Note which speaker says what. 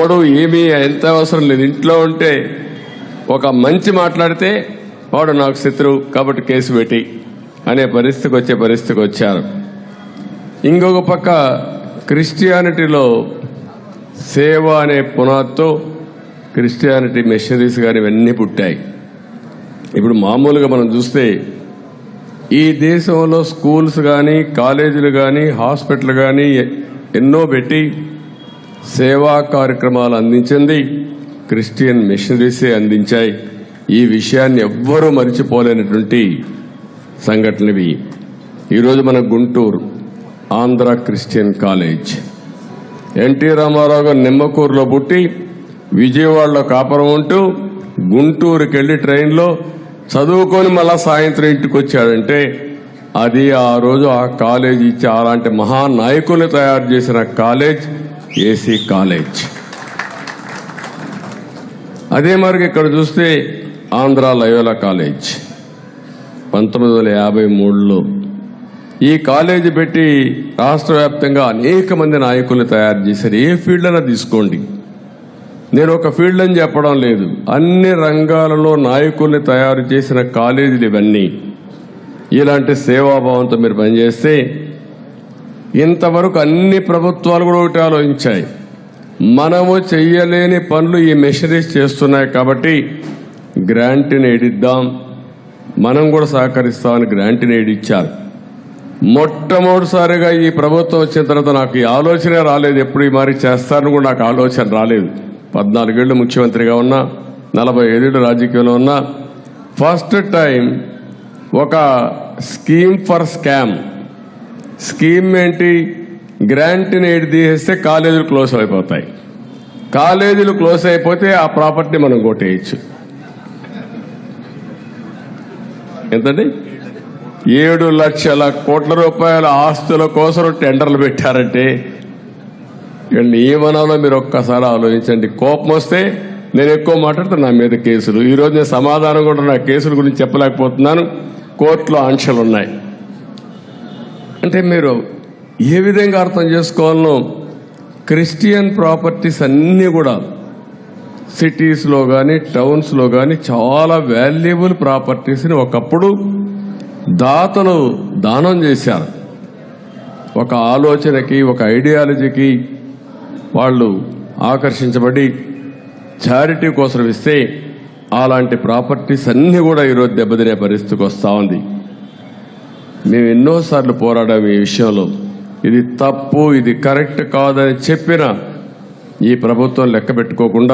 Speaker 1: వాడు ఏమీ ఎంత అవసరం లేదు. ఇంట్లో ఉంటే ఒక మంచి మాట్లాడితే వాడు నాకు శత్రువు కాబట్టి కేసు పెట్టి అనే పరిస్థితికి వచ్చే పరిస్థితికి వచ్చారు. ఇంకొక పక్క క్రిస్టియానిటీలో సేవ అనే పునాదితో క్రిస్టియానిటీ మిషనరీస్ కానీ ఇవన్నీ పుట్టాయి. ఇప్పుడు మామూలుగా మనం చూస్తే ఈ దేశంలో స్కూల్స్ కానీ కాలేజీలు కానీ హాస్పిటల్ కానీ ఎన్నో పెట్టి సేవా కార్యక్రమాలు అందించింది క్రిస్టియన్ మిషనరీసే అందించాయి. ఈ విషయాన్ని ఎవ్వరూ మరిచిపోలేనటువంటి సంఘటనవి. ఈరోజు మన Guntur Andhra Christian college. NT Ramarao గారు నిమ్మకూరులో పుట్టి విజయవాడలో కాపురం ఉంటూ గుంటూరుకి వెళ్ళి ట్రైన్లో చదువుకొని మళ్ళా సాయంత్రం ఇంటికి వచ్చాడంటే అది ఆ రోజు ఆ కాలేజ్ ఇచ్చి అలాంటి మహానాయకుల్ని తయారు చేసిన కాలేజ్ ఏసీ కాలేజ్. అదే మరి ఇక్కడ చూస్తే ఆంధ్ర లయోలా కాలేజ్. పంతొమ్మిది వందల యాభై మూడులో ఈ కాలేజీ పెట్టి రాష్ట్ర వ్యాప్తంగా అనేక మంది నాయకుల్ని తయారు చేశారు. ఏ ఫీల్డ్ అయినా తీసుకోండి. నేను ఒక ఫీల్డ్ అని చెప్పడం లేదు. అన్ని రంగాలలో నాయకుల్ని తయారు చేసిన కాలేజీలు ఇవన్నీ. ఇలాంటి సేవాభావంతో మీరు పనిచేస్తే ఇంతవరకు అన్ని ప్రభుత్వాలు కూడా ఒకటి ఆలోచించాయి. మనము చెయ్యలేని పనులు ఈ మెషరీస్ చేస్తున్నాయి కాబట్టి గ్రాంట్ని ఏడిద్దాం. మనం కూడా సహకరిస్తామని గ్రాంట్ని ఏడిచ్చారు. మొట్టమొదటిసారిగా ఈ ప్రభుత్వం వచ్చిన తర్వాత నాకు ఈ ఆలోచనే రాలేదు ఎప్పుడు ఈ మరి చేస్తారని కూడా నాకు ఆలోచన రాలేదు. పద్నాలుగేళ్ళు ముఖ్యమంత్రిగా ఉన్నా నలభై ఏడేళ్ళు రాజకీయంలో ఉన్నా ఫస్ట్ టైం ఒక స్కీమ్ ఫర్ స్కామ్ స్కీమ్ ఏంటి? గ్రాంట్ ఎయిడ్ తీసేస్తే కాలేజీలు క్లోజ్ అయిపోతాయి. కాలేజీలు క్లోజ్ అయిపోతే ఆ ప్రాపర్టీ మనం కొట్టేయచ్చు. ఎంతండి? ఏడు లక్షల కోట్ల రూపాయల ఆస్తుల కోసం టెండర్లు పెట్టారంటే ఏమనాలో మీరు ఒక్కసారి ఆలోచించండి. కోపం వస్తే నేను ఎక్కువ మాట్లాడుతాను నా మీద కేసులు. ఈ నేను సమాధానం కూడా నా కేసుల గురించి చెప్పలేకపోతున్నాను. కోర్టులో ఆంక్షలు ఉన్నాయి అంటే మీరు ఏ విధంగా అర్థం చేసుకోవాలనో క్రిస్టియన్ ప్రాపర్టీస్ అన్నీ కూడా సిటీస్లో కానీ టౌన్స్లో కానీ చాలా వాల్యుబుల్ ప్రాపర్టీస్ని ఒకప్పుడు దాతలు దానం చేశారు. ఒక ఆలోచనకి ఒక ఐడియాలజీకి వాళ్ళు ఆకర్షించబడి చారిటీ కోసం ఇస్తే అలాంటి ప్రాపర్టీస్ అన్నీ కూడా ఈరోజు దెబ్బతినే పరిస్థితికి వస్తూ ఉంది. మేము ఎన్నోసార్లు పోరాడాము ఈ విషయంలో. ఇది తప్పు ఇది కరెక్ట్ కాదని చెప్పిన ఈ ప్రభుత్వం లెక్క పెట్టుకోకుండా